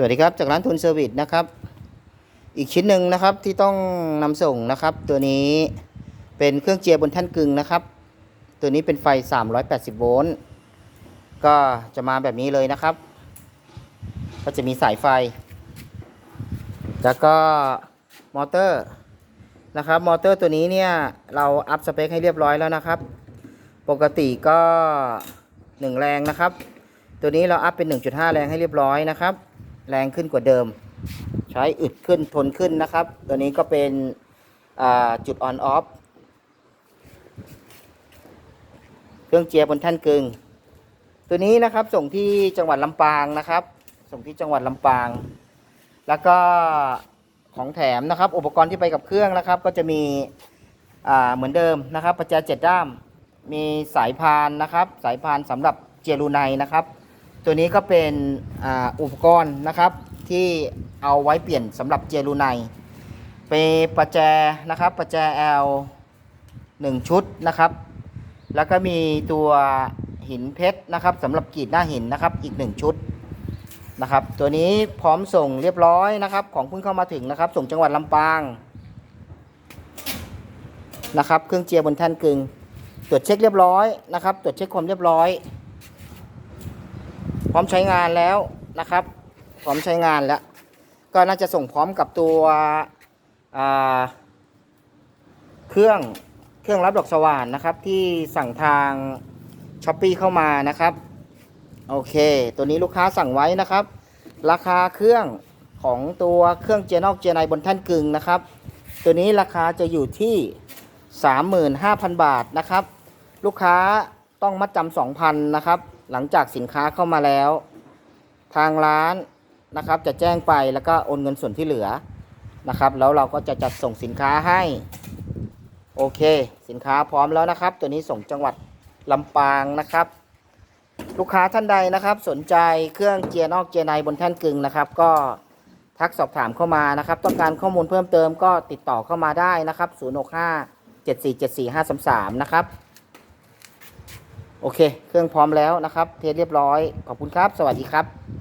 สวัสดีครับ จากร้านทุนเซอร์วิสนะครับ อีกชิ้นหนึ่งนะครับที่ต้องนำส่งนะครับ ตัวนี้เป็นเครื่องเจียร์บนแท่นกึ่งนะครับ ตัวนี้เป็นไฟ 380 โวลต์ก็จะมาแบบนี้เลยนะครับ ก็จะมีสายไฟ แล้วก็มอเตอร์นะครับมอเตอร์ตัวนี้เนี่ยเราอัพสเปคให้เรียบร้อยแล้วนะครับ ปกติก็ 1 แรงนะครับ ตัวนี้เราอัพเป็น 1.5 แรงให้เรียบร้อยนะครับ แรงขึ้นกว่าเดิม ใช้อึดขึ้นทนขึ้นนะครับ ตัวนี้ก็เป็นจุดออนออฟเครื่องเจียบนแท่นกึ่งตัวนี้นะครับส่งที่จังหวัดลำปางนะครับ ส่งที่จังหวัดลำปาง แล้วก็ของแถมนะครับ อุปกรณ์ที่ไปกับเครื่องนะครับ ก็จะมีเหมือนเดิมนะครับประแจเจ็ดด้าม มีสายพานนะครับ สายพานสำหรับเจลูไนนะครับ ตัวนี้ก็เป็นอ,อุปกรณ์นะครับที่เอาไว้เปลี่ยนสำหรับเจลูไนเปประแจนะครับประแจ L 1ชุดนะครับ แล้วก็มีตัวหินเพชรนะครับสำหรับกรีดหน้าหินนะครับอีก1ชุดนะครับ ตัวนี้พร้อมส่งเรียบร้อยนะครับ ของเพิ่งเข้ามาถึงนะครับ ส่งจังหวัดลำปางนะครับ เครื่องเจียบนแท่นกึงตรวจเช็คเรียบร้อยนะครับ ตรวจเช็คความเรียบร้อย ร้อมใช้งานแล้วนะครับ พร้อมใช้งานแล้ว ก็น่าจะส่งพร้อมกับตัวเครื่องเครื่องรับดอกสว่านนะครับ ที่สั่งทางช้อปปีเข้ามานะครับ โอเค ตัวนี้ลูกค้าสั่งไว้นะครับ ราคาเครื่องของตัวเครื่องเจนอกเจไนบนแท่นกึ่งนะครับ ตัวนี้ราคาจะอยู่ที่ 35,000 บาทนะครับ ลูกค้าต้องมัดจำ2,000นะครับ หลังจากสินค้าเข้ามาแล้ว ทางร้านนะครับจะแจ้งไปแล้วก็โอนเงินส่วนที่เหลือนะครับ แล้วเราก็จะจัดส่งสินค้าให้โอเค สินค้าพร้อมแล้วนะครับ ตัวนี้ส่งจังหวัดลำปางนะครับ ลูกค้าท่านใดนะครับ สนใจเครื่องเจียร์นอกเจียร์ในบนแท่นกึ่งนะครับ ก็ทักสอบถามเข้ามานะครับ ต้องการข้อมูลเพิ่มเติมก็ติดต่อเข้ามาได้นะครับ 065 7474 533 นะครับ โอเค เครื่องพร้อมแล้วนะครับ เทสเรียบร้อย ขอบคุณครับ สวัสดีครับ